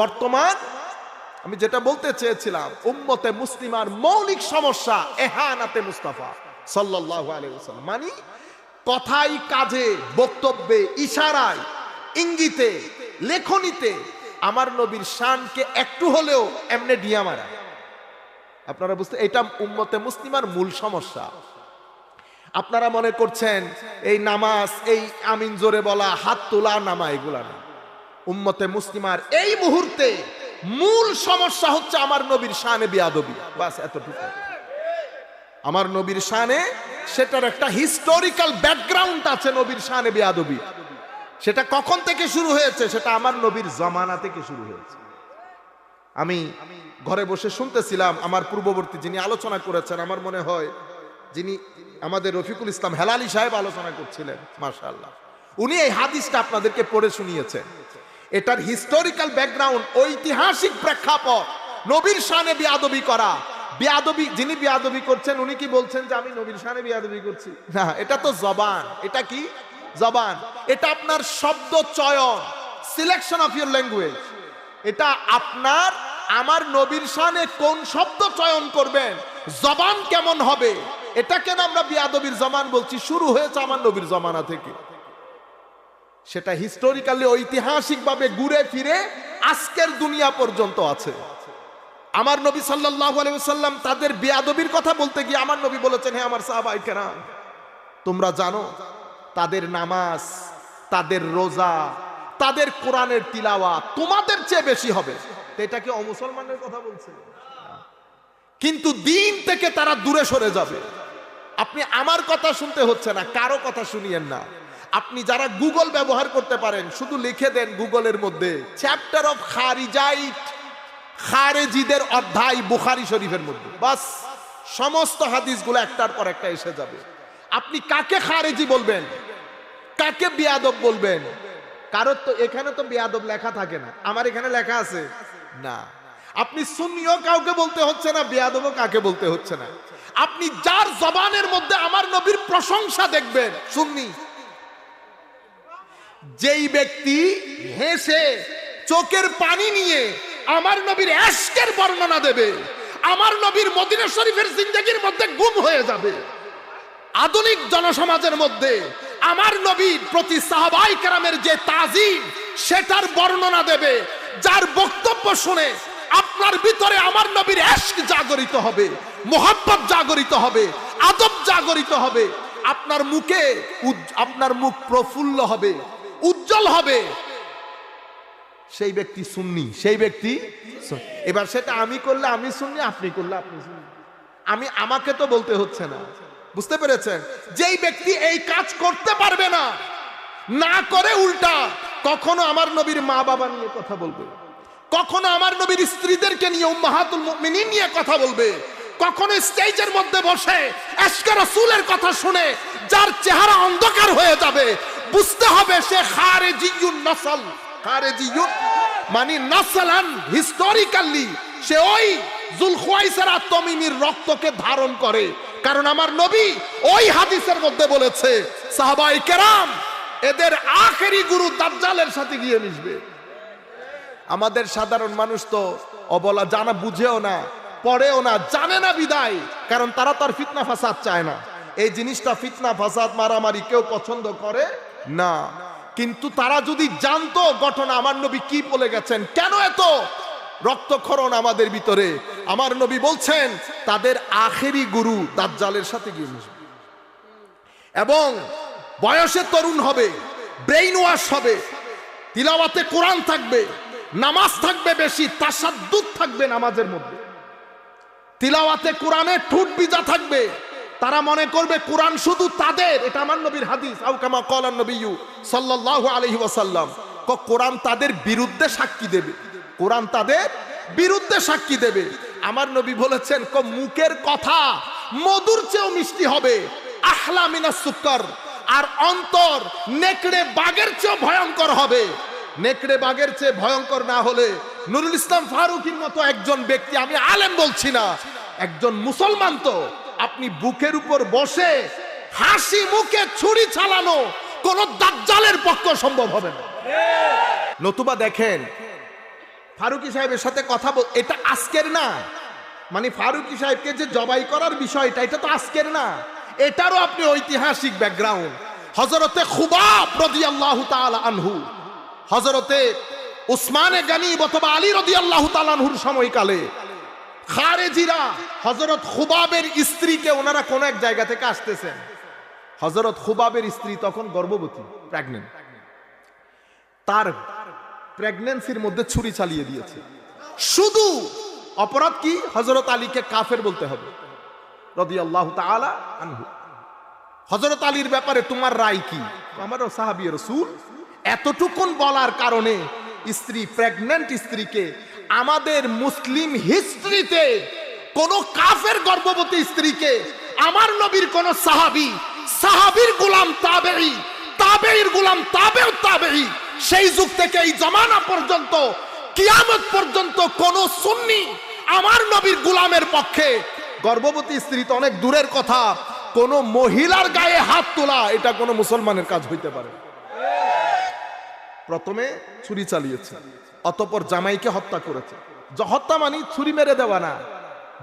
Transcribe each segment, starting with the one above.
বর্তমান, আমি যেটা বলতে চেয়েছিলাম, উম্মতে মুসলিমার মৌলিক সমস্যা, এহানাতে মুস্তাফা সাল্লাল্লাহু আলাইহি ওয়াসাল্লাম। মানে কথাই, কাজে, বক্তব্যে, ইশারায়, ইঙ্গিতে, লেখনীতে আমার নবীর শানকে একটু হলেও এমনে ডিয়া মারা। আপনারা বুঝতে, এটা উম্মতে মুসলিমার মূল সমস্যা। আপনারা মনে করছেন, এই নামাজ, এই আমিন জোরে বলা, হাত তোলা, নামা, এগুলা না। উম্মতে মুসলিমার এই মুহূর্তে মূল সমস্যা হচ্ছে আমার নবীর শানে বিয়াদবি। বাস এতটুকু। আমার নবীর শানে, সেটার একটা হিস্টোরিক্যাল ব্যাকগ্রাউন্ড আছে নবীর শানে বিয়াদবি। সেটা কখন থেকে শুরু হয়েছে? সেটা আমার নবীর জমানা থেকে শুরু হয়েছে। আমি ঘরে বসে শুনতেছিলাম, আমার পূর্ববর্তী যিনি আলোচনা করেছেন, আমার মনে হয় যিনি আমাদের রফিকুল ইসলাম হেলালি সাহেব আলোচনা করছিলেন, মাশাআল্লাহ। উনি এই হাদিসটা আপনাদেরকে পড়ে শুনিয়েছেন। এটার হিস্টোরিক্যাল ব্যাকগ্রাউন্ড ঐতিহাসিক প্রেক্ষাপট, নবীর শানে বিয়াদবি করা। বিয়াদবি, যিনি বিয়াদবি করছেন, উনি কি বলছেন যে আমি নবীর শানে বিয়াদবি করছি? না, এটা তো জবান। এটা কি? জবান। এটা আপনার শব্দ চয়ন সিলেকশন অফ ইউর ল্যাঙ্গুয়েজ এটা আপনার, আমার নবীর শানে কোন শব্দ চয়ন করবেন, জবান কেমন হবে? এটা কেন আমরা বিয়াদবির জমান বলছি? শুরু হয়েছে আমার নবীর জমানা থেকে। সেটা হিস্টোরিক্যালি ঐতিহাসিকভাবে ঘুরে ফিরে আজকের দুনিয়া পর্যন্ত আছে। আমার নবী আলাইহি তাদের বিয়াদবির কথা বলতে গিয়ে আমার নবী বলেছেন, হে আমার সাহাবাই কেরাম তোমরা জানো, তাদের নামাজ, তাদের রোজা, তাদের কোরআনের তিলাওয়া তোমাদের চেয়ে বেশি হবে। এটা কি অমুসলমানের কথা বলছে? কিন্তু দিন থেকে তারা দূরে সরে যাবে। আপনি আমার কথা শুনতে হচ্ছে না, কারও কথা শুনিয়েন না। আপনি যারা গুগল ব্যবহার করতে পারেন, শুধু লিখে দেন গুগলের মধ্যে চ্যাপ্টার অফ খারিজাইট খারেজিদের অধ্যায় বুখারি শরীফের মধ্যে। বাস, সমস্ত হাদিসগুলো একটার পর একটা এসে যাবে। আপনি কাকে খারেজি বলবেন? কাকে বিয়াদব বলবেন? কারোর তো এখানে তো বিয়াদব লেখা থাকে না। আমার এখানে লেখা আছে? না। আপনি সুন্নিও কাউকে বলতে হচ্ছে না, বিয়াদবও কাকে বলতে হচ্ছে না। আপনি যার জবানের মধ্যে আমার নবীর প্রশংসা দেখবেন, সুন্নি। যেই ব্যক্তি হেসে চোখের পানি নিয়ে আমার নবীর এশকের বর্ণনা দেবে, আমার নবীর মদিনা শরীফের জিন্দগির মধ্যে গুম হয়ে যাবে। আধুনিক জনসমাজের মধ্যে আমার নবীর প্রতি সাহাবাই কারামের যে তাজিম, সেটার বর্ণনা দেবে, যার বক্তব্য শুনে আপনার ভিতরে আমার নবীর এশক জাগরিত হবে, মোহাব্বত জাগরিত হবে, আদব জাগরিত হবে। আপনার মুখে আপনার মুখ প্রফুল্ল হবে। উজ্জ্বল হবে। সেই ব্যক্তি সুন্নি, সেই ব্যক্তি এবার সেটা আমি করলে আমি শুননি আপনি করলে আপনি শুননি আমি, আমাকে তো বলতে হচ্ছে না। বুঝতে পেরেছেন? যেই ব্যক্তি এই কাজ করতে পারবে না না করে উল্টা, কখনো আমার নবীর মা বাবা নিয়ে কথা বলবে। কখনো আমার নবীর স্ত্রীদেরকে নিয়ে, উম্মাহাতুল মুমিনিন নিয়ে কথা বলবে। কখনো স্টেজের মধ্যে বসে, এশকে রসুলের কথা শুনে, যার চেহারা অন্ধকার হয়ে যাবে বুঝতে হবে সে খারেজিয়ুন নসল। খারেজিয়ুন মানে নসলান হিস্টোরিক্যালি সে ওই জুলখুয়াইসারা তমিমির রক্তকে ধারণ করে। কারণ আমার নবী ওই হাদিসের মধ্যে বলেছে, সাহাবাই কেরাম, এদের আখেরি গুরু দাজ্জালের সাথে গিয়ে মিশবে। আমাদের সাধারণ মানুষ তো অবলা জানা বুঝেও না, পড়েও না, জানে না বিদায়, কারণ তারা তার ফিতনা ফাসাদ চায় না। এই জিনিসটা ফিতনা, ফাসাদ, মারামারি কেউ পছন্দ করে না। কিন্তু তারা যদি জানতো ঘটনা, আমার নবী কি বলে গেছেন? কেন এত? রক্তক্ষরণ আমাদের ভিতরে। আমার নবী বলছেন, তাদের আখেরি গুরু দাজ্জালের সাথে গিয়ে মিশবে। এবং বয়সে তরুণ হবে ব্রেইন ওয়াশ হবে, তিলাওয়াতে কোরআন থাকবে, নামাজ থাকবে বেশি, তাসাদ্দুদ থাকবে নামাজের মধ্যে। তিলাওয়াতে কোরআনে ঠুট বিজা থাকবে তারা মনে করবে কোরআন শুধু তাদের, এটা আমার নবীর হাদিস। আউ কামা কলান নবীয়ু সাল্লাল্লাহু আলাইহি ওয়াসাল্লাম। কোরআন তাদের বিরুদ্ধে সাক্ষী দেবে। কোরআন তাদের বিরুদ্ধে সাক্ষী দেবে। আমার নবী বলেছেন, ক, মুখের কথা মধুর চেয়েও মিষ্টি হবে। আহলা মিনাস সুক্কর। আর অন্তর নেকড়ে বাগের চেয়েও ভয়ঙ্কর হবে। নেকড়ে বাগের চেয়ে ভয়ঙ্কর না হলে নুরুল ইসলাম ফারুকির মতো একজন ব্যক্তি আমি আলেম বলছি না। একজন মুসলমান তো। আপনি বুকের উপর বসে হাসি মুখে ছুরি চালানো কোন দাজ্জালের পক্ষ সম্ভব হবে না। নতুবা দেখেন, ফারুকি সাহেবের সাথে কথা বল, এটা আজকের না। মানে ফারুকি সাহেবকে যে জবাই করার বিষয়টা, এটা তো আজকের না। এটারও আপনি ঐতিহাসিক ব্যাকগ্রাউন্ড হজরতে খুবাব রদি আল্লাহ আনহু হজরতে উসমানে গানি অথবা আলী রদি আল্লাহ আনহুর সময়কালে খারেজিরা হজরত খুবাবের স্ত্রীকে ওনারা কোন এক জায়গা থেকে আসতেছেন। হজরত খুবাবের স্ত্রী তখন গর্ভবতী প্রেগনেন্ট তার প্রেগনেন্সির মধ্যে ছুরি চালিয়ে দিয়েছে। শুধু অপরাধ কি? হজরত আলীকে কাফের বলতে হবে। রদি আল্লাহ আনহু। হজরত আলীর ব্যাপারে তোমার রায় কি? আমার সাহাবি রসুল। এতটুকুন বলার কারণে স্ত্রী প্রেগনেন্ট স্ত্রীকে আমাদের মুসলিম হিস্ট্রিতে কোন কাফের গর্ভবতী স্ত্রীকে, আমার নবীর কোন সাহাবি, সাহাবির গোলাম তাবেই তাবেইর গোলাম তাবেও তাবেই সেই যুগ থেকে এই জমানা পর্যন্ত, কিয়ামত পর্যন্ত কোন সুন্নি আমার নবীর গোলামের পক্ষে গর্ভবতী স্ত্রী তো অনেক দূরের কথা, কোন মহিলার গায়ে হাত তোলা, এটা কোনো মুসলমানের কাজ হইতে পারে। প্রথমে ছুরি চালিয়েছে, অতপর জামাইকে হত্যা করেছে। হত্যা মানে ছুরি মেরে দেওয়া না,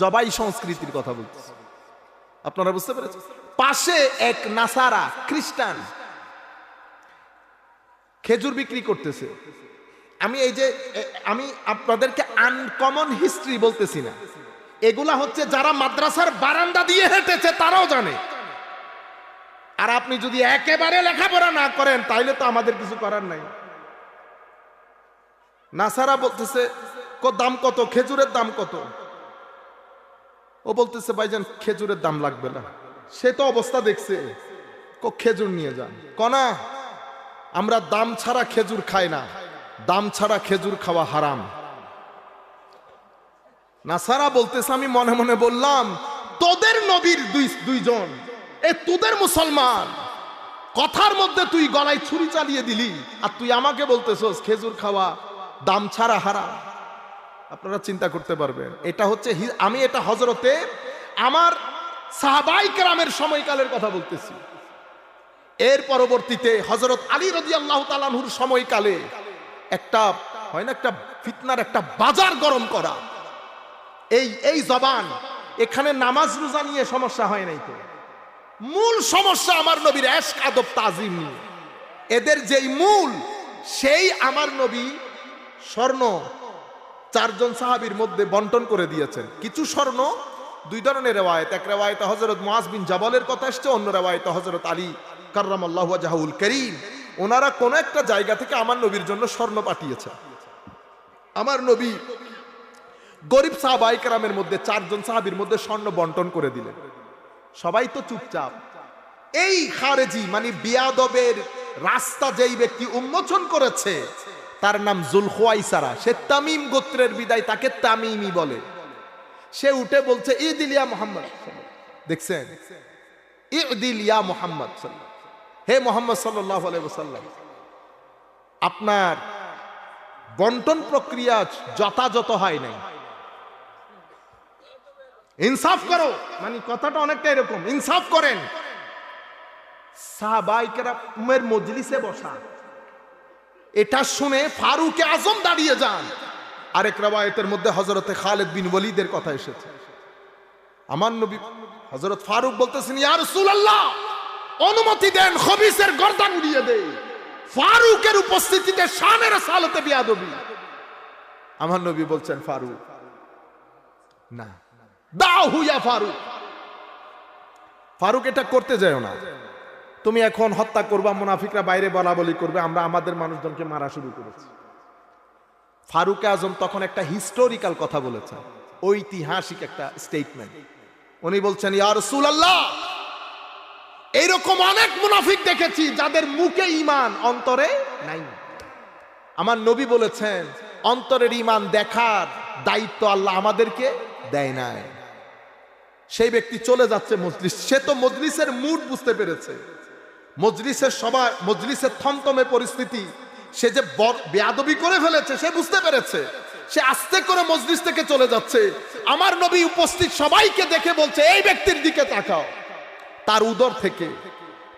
জবাই সংস্কৃতির কথা বলতেছে আপনারা বুঝতে পেরেছেন? পাশে এক নাসারা খ্রিস্টান খেজুর বিক্রি করতেছে। আমি এই যে আমি আপনাদেরকে আনকমন হিস্ট্রি বলতেছি না। এগুলা হচ্ছে যারা মাদ্রাসার বারান্দা দিয়ে হেঁটেছে, তারাও জানে। আর আপনি যদি একেবারে লেখাপড়া না করেন, তাইলে তো আমাদের কিছু করার নাই। নাসারা বলতেছে, "ক- দাম কত? খেজুরের দাম কত? ও বলতেছে, ভাইজান, খেজুরের দাম লাগবে না। সে তো অবস্থা দেখছে। ক খেজুর নিয়ে যান। কনা আমরা দাম ছাড়া খেজুর খাই না। দাম ছাড়া খেজুর খাওয়া হারাম। নাসারা বলতেছে, আমি মনে মনে বললাম, তোদের নবীর দুই, দুইজন, এ তোদের মুসলমান, কথার মধ্যে তুই গলায় ছুরি চালিয়ে দিলি, আর তুই আমাকে বলতেছস, খেজুর খাওয়া দাম ছাড়া হারা আপনারা চিন্তা করতে পারবেন, এটা হচ্ছে আমি এটা হজরতে আমার সাহাবাই কেরামের সময়কালের কথা বলতেছি। এর পরবর্তীতে হজরত আলী রদি আল্লাহ তালানহুর সময়কালে একটা, হয় না একটা ফিতনার একটা বাজার গরম করা। এই এই জবান, এখানে নামাজ রোজা নিয়ে সমস্যা হয় নাই তো। মূল সমস্যা আমার নবীর এশক আদব তাজিম এদের যেই মূল, সেই আমার নবী স্বর্ণ চারজন সাহাবীর মধ্যে বন্টন করে দিয়েছেন। কিছু স্বর্ণ দুই ধরনের রেওয়ায়ত। এক রেওয়ায়তে হজরত মুআজ বিন জাবালের কথা এসছে, অন্য রেওয়ায়তে হজরত আলী কার্রাম আল্লাহ জাহুল করিম। ওনারা কোন একটা জায়গা থেকে আমার নবীর জন্য স্বর্ণ পাঠিয়েছে আমার নবী গরিব সাহাবাইকারামের মধ্যে চারজন সাহাবীর মধ্যে স্বর্ণ বন্টন করে দিলেন। সবাই তো চুপচাপ। এই খারেজি মানে বিয়াদবের রাস্তা যেই ব্যক্তি উন্মোচন করেছে তার নাম জুলখোয়াইসারা। সে তামিম গোত্রের বিদায় তাকে তামিমি বলে। সে উঠে বলছে ইদিলিয়া মোহাম্মদ দেখছেন? ইদিলিয়া মোহাম্মদ হে মোহাম্মদ সাল্লাম আপনার বন্টন প্রক্রিয়া যথাযথ হয় নাই। ইনসাফ করো। মানে কথাটা অনেকটা এরকম। ইনসাফ করেন। সাহাবাইকেরামের মজলিসে বসা। এটা শুনে ফারুকে আজম দাঁড়িয়ে যান। আরেক রাবায়তের মধ্যে হজরতে খালেদ বিন ওয়ালিদের কথা এসেছে। আমার নবী হজরত ফারুক বলতেছেন, ইয়া রাসূলুল্লাহ, অনুমতি দেন হবিসের গর্দান উড়িয়ে দে। ফারুকের উপস্থিতিতে শানের সালতে বিয়াদবি। আমার নবী বলছেন, ফারুক, না। দাও হুইয়া ফারুক। ফারুক, এটা করতে যায় না। তুমি এখন হত্যা করবা, মুনাফিকরা বাইরে বলা বলি করবে, আমরা আমাদের মানুষজনকে মারা শুরু করেছি। ফারুক আজম তখন একটা হিস্টোরিক্যাল কথা বলেছেন ঐতিহাসিক একটা স্টেটমেন্ট উনি বলছেন এইরকম অনেক মুনাফিক দেখেছি যাদের মুখে ইমান অন্তরে নাই। আমার নবী বলেছেন, অন্তরের ইমান দেখার দায়িত্ব আল্লাহ আমাদেরকে দেয় নাই। সেই ব্যক্তি চলে যাচ্ছে মজলিস, সে তো মজলিসের মুড বুঝতে পেরেছে। মজলিসের সবাই, মজলিসের থমথমে পরিস্থিতি, সে যে বেয়াদবি করে ফেলেছে, সে বুঝতে পেরেছে। সে আস্তে করে মজলিস থেকে চলে যাচ্ছে। আমার নবী উপস্থিত সবাইকে দেখে বলছে, এই ব্যক্তির দিকে তাকাও। তার উদর থেকে,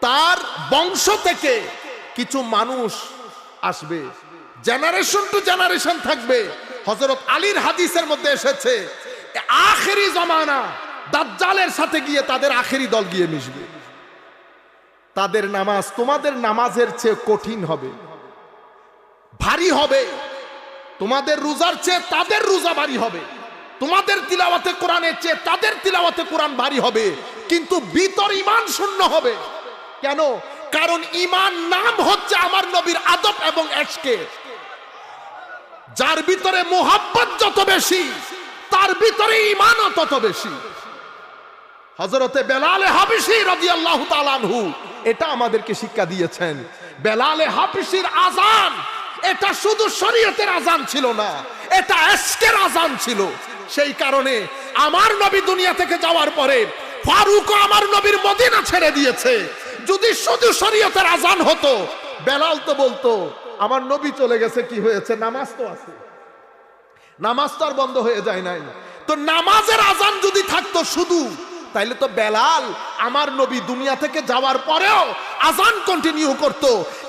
তার বংশ থেকে কিছু মানুষ আসবে। জেনারেশন টু জেনারেশন থাকবে। হজরত আলীর হাদিসের মধ্যে এসেছে, আখেরি জমানা, দাজ্জালের সাথে গিয়ে তাদের আখেরি দল গিয়ে মিশবে। তাদের নামাজ তোমাদের নামাজের চেয়ে কঠিন হবে। ভারী হবে। তোমাদের রোজার চেয়ে তাদের রোজা ভারী হবে। তোমাদের তিলাওয়াতে কোরআনের চেয়ে তাদের তিলাওয়াতে কোরআন ভারী হবে। কিন্তু ভিতর ইমান শূন্য হবে। কেন? কারণ ইমান নাম হচ্ছে আমার নবীর আদব এবং এশকে। যার ভিতরে মোহাব্বত যত বেশি, তার ভিতরে ইমানও তত বেশি। হজরতে বেলালে হাবিসি রাদিয়াল্লাহু তাআলাহু এটা আমাদেরকে শিক্ষা দিয়েছেন। বেলালে হাবিসির আজান এটা শুধু শরীয়তের আজান ছিল না, এটা এশকের আজান ছিল। সেই কারণে আমার নবী দুনিয়া থেকে যাওয়ার পরে ফারুক আমার নবীর মদিনা ছেড়ে দিয়েছে। যদি শুধু শরীয়তের আজান হতো, বেলাল তো বলতো, আমার নবী চলে গেছে, কি হয়েছে? নামাজ তো আছে। নামাজ তো আর বন্ধ হয়ে যায় নাই। তো নামাজের আজান যদি থাকতো শুধু তাইলে তো বেলাল আমার নবী দুনিয়া থেকে যাওয়ার পরেও আজান কন্টিনিউ করত।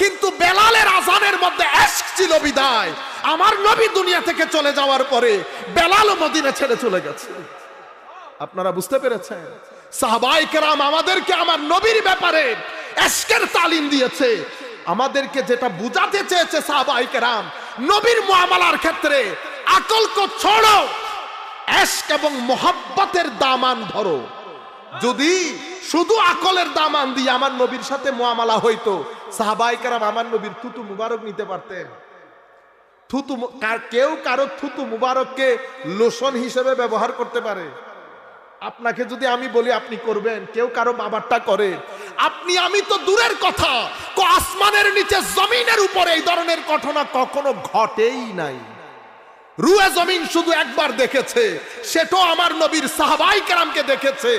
কিন্তু বেলালের আজানের মধ্যে এশক ছিল বিদায়। আমার নবী দুনিয়া থেকে চলে যাওয়ার পরে বেলালও মদিনা ছেড়ে চলে গেছে। আপনারা বুঝতে পেরেছেন? সাহাবাই কেরাম আমাদেরকে আমার নবীর ব্যাপারে এশকের তালিম দিয়েছে। আমাদেরকে যেটা বুঝাতে চেয়েছে সাহাবাই কেরাম, নবীর মুআমালার ক্ষেত্রে আকল কো ছড়ো এশক এবং মোহাব্বতের দামান ধরো। যদি শুধু আকলের দামান দিয়ে আমার নবীর সাথে মুআমালা হইতো, সাহাবাই কেরাম আমার নবীর থুতু মুবারক নিতে পারতেন। থুতু কেউ কারও থুতু মুবারককে লোশন হিসেবে ব্যবহার করতে পারে। আপনাকে যদি আমি বলি, আপনি করবেন। কেউ কারও বাবারটা করে। আপনি, আমি তো দূরের কথা। আসমানের নিচে জমিনের উপরে এই ধরনের ঘটনা কখনো ঘটেই নাই। রুয়ে জমিন শুধু একবার দেখেছে, সেটাও আমার নবীর সাহাবাই কেরামকে দেখেছে।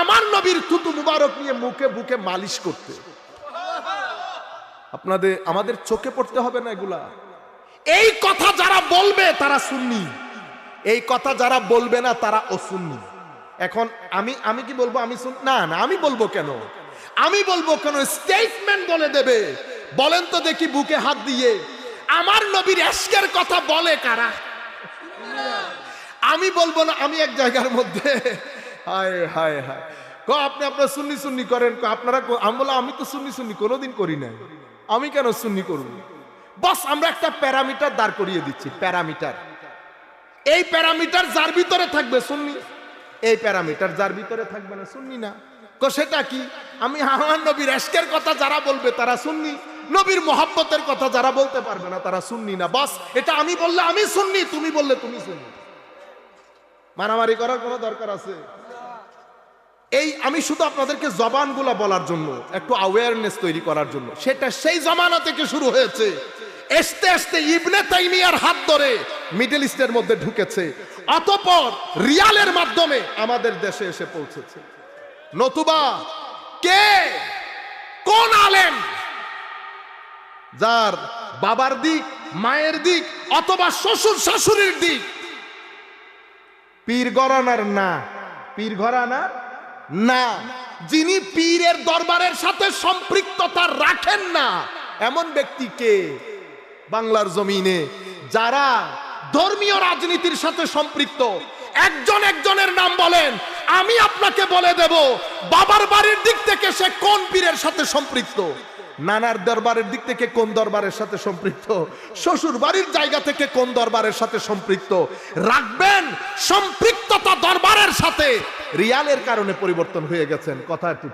আমার নবীর থুতু মুবারক নিয়ে মুখে বুকে মালিশ করতে। আপনাদের, আমাদের চোখে পড়তে হবে না এগুলা। এই কথা যারা বলবে, তারা শুননি এই কথা যারা বলবে না, তারা অশুননি এখন আমি আমি কি বলব, আমি না না, আমি বলব কেন? আমি বলব কেন স্টেটমেন্ট বলে দেবে। বলেন তো দেখি বুকে হাত দিয়ে। আমার নবীর এশকের কথা বলে কারা? আমি বলব না, আমি এক জায়গার মধ্যে। হায় হায় হায়। ক আপনি আপনার সুন্নি সুন্নি করেন আপনারা আমি বললাম, আমি তো সুন্নি সুন্নি, কোনোদিন করি নাই। আমি কেন সুন্নি করব? বস, আমরা একটা প্যারামিটার দাঁড় করিয়ে দিচ্ছি, প্যারামিটার। এই প্যারামিটার যার ভিতরে থাকবে সুন্নি, এই প্যারামিটার যার ভিতরে থাকবে না সুন্নি না। তো সেটা কি? আমি আমার নবীর কথা যারা বলবে তারা সুন্নি। নবীর মহাব্বতের কথা যারা বলতে পারবে না, তারা সুন্নি না। বাস, এটা আমি বললে আমি সুন্নি, তুমি বললে তুমি সুন্নি। মারামারি করার কোনো দরকার আছে? এই, আমি শুধু আপনাদেরকে জবানগুলা বলার জন্য, একটু অ্যাওয়ারনেস তৈরি করার জন্য। সেটা সেই জমানা থেকে শুরু হয়েছে। আস্তে আস্তে ইবনে তাইমিয়ার হাত ধরে মিডল ইস্টের মধ্যে ঢুকেছে। অতপর রিয়ালের মাধ্যমে আমাদের দেশে এসে পৌঁছেছে। নতুবা কে? কোন আলেম? যার বাবার দিক, মায়ের দিক, অথবা শ্বশুর শাশুড়ির দিক। পীর গরানার না। পীর ঘরানার না। যিনি পীরের দরবারের সাথে সম্পৃক্ততা রাখেন না, এমন ব্যক্তিকে বাংলার জমিনে যারা ধর্মীয় রাজনীতির সাথে সম্পৃক্ত। একজন একজনের নাম বলেন, আমি আপনাকে বলে দেব, বাবার বাড়ির দিক থেকে সে কোন পীরের সাথে সম্পৃক্ত? নানার দরবারের দিক থেকে কোন দরবারের সাথে সম্পৃক্ত? শ্বশুর বাড়ির জায়গা থেকে কোন দরবারের সাথে সম্পৃক্ত? রাখবেন সম্পৃক্ততা দরবারের সাথে। রিয়ালের কারণে পরিবর্তন হয়ে গেছেন কথা একটু